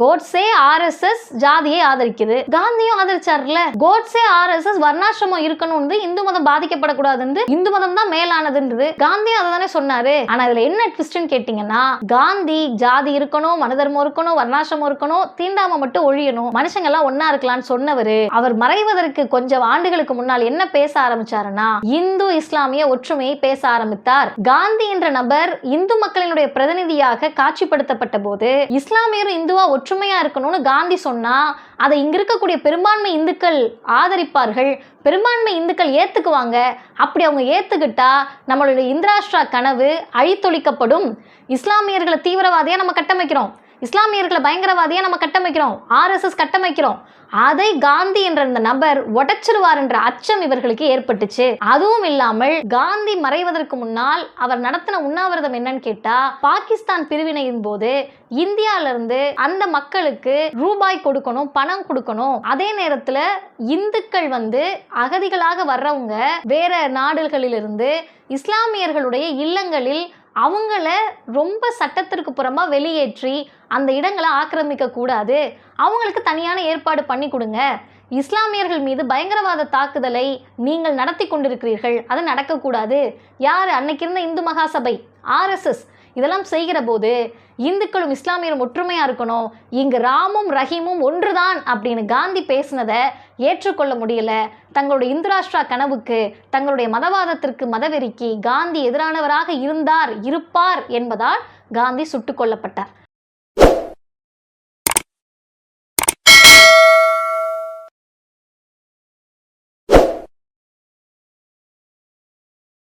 Godse RSS ஜாதியை ஆதரிக்குது. காந்தியும் ஆதரிச்சார்ல? Godse RSS வர்ணாசிரமம் இருக்கணும்னு இந்து மதம் பாதிக்கப்படக்கூடாதுன்னு இந்து மதம் தான் மேலானதுன்றது. காந்தியும் அதை தானே சொன்னாரு. ஆனா இதுல என்ன ட்விஸ்ட்னு கேட்டீங்கன்னா காந்தி ஜாதி இருக்கணும் மனதர்மம் இருக்கணும் வர்ணாசிரமம் இருக்கணும் தீண்டாம மட்டும் ஒழியணும். மனுஷங்க எல்லாம் ஒன்னா இருக்கலாம்னு சொன்னவரு. அவர் மறைவதற்கு கொஞ்சம் ஆண்டுகளுக்கு முன்னால் என்ன பேச ஆரம்பிச்சாருன்னா இந்து இஸ்லாமிய ஒற்றுமையை பேச ஆரம்பித்தார். காந்தி என்ற நபர் இந்து மக்களினுடைய பிரதிநிதியாக காட்சிப்படுத்தப்பட்ட போது இஸ்லாமியரும் இந்துவா ஒற்றுமையா இருக்கணும்னு காந்தி சொன்னால் அதை இங்க இருக்கக்கூடிய பெரும்பான்மை இந்துக்கள் ஆதரிப்பார்கள். பெரும்பான்மை இந்துக்கள் ஏத்துக்குவாங்க. அப்படி அவங்க ஏத்துக்கிட்டா நம்மளுடைய இந்திராஷ்டிரா கனவு அழித்தொழிக்கப்படும். இஸ்லாமியர்களை தீவிரவாதியாக நம்ம கட்டமைக்கிறோம். இஸ்லாமியர்களை பயங்கரவாதியாக நம்ம கட்டமைக்கிறோம். ஆர்எஸ்எஸ் கட்டமைக்கிறோம். அதை காந்தி என்ற இந்த நபர் உடைச்சிருவார் என்ற அச்சம் இவர்களுக்கு ஏற்பட்டுச்சு. அதுவும் இல்லாமல் காந்தி மறைவதற்கு முன்னால் அவர் நடத்தின உண்ணாவிரதம் என்னன்னு கேட்டா பாகிஸ்தான் பிரிவினையின் போது இந்தியால இருந்து அந்த மக்களுக்கு ரூபாய் கொடுக்கணும் பணம் கொடுக்கணும். அதே நேரத்துல இந்துக்கள் வந்து அகதிகளாக வர்றவங்க வேற நாடுகளிலிருந்து இஸ்லாமியர்களுடைய இல்லங்களில் அவங்கள ரொம்ப சட்டத்திற்கு புறமாக வெளியேற்றி அந்த இடங்களை ஆக்கிரமிக்கக்கூடாது அவங்களுக்கு தனியான ஏற்பாடு பண்ணி கொடுங்க. இஸ்லாமியர்கள் மீது பயங்கரவாத தாக்குதலை நீங்கள் நடத்தி கொண்டிருக்கிறீர்கள். அது நடக்கக்கூடாது யார் அன்னைக்கு இருந்த இந்து மகாசபை ஆர்எஸ்எஸ் இதெல்லாம் செய்கிற போது இந்துக்களும் இஸ்லாமியரும் ஒற்றுமையாக இருக்கணும். இங்கு ராமும் ரஹீமும் ஒன்றுதான் அப்படின்னு காந்தி பேசினதை ஏற்றுக்கொள்ள முடியல. தங்களுடைய இந்துராஷ்டிரா கனவுக்கு தங்களுடைய மதவாதத்திற்கு மதவெறிக்கு காந்தி எதிரானவராக இருந்தார் இருப்பார் என்பதால் காந்தி சுட்டுக் கொல்லப்பட்டார்.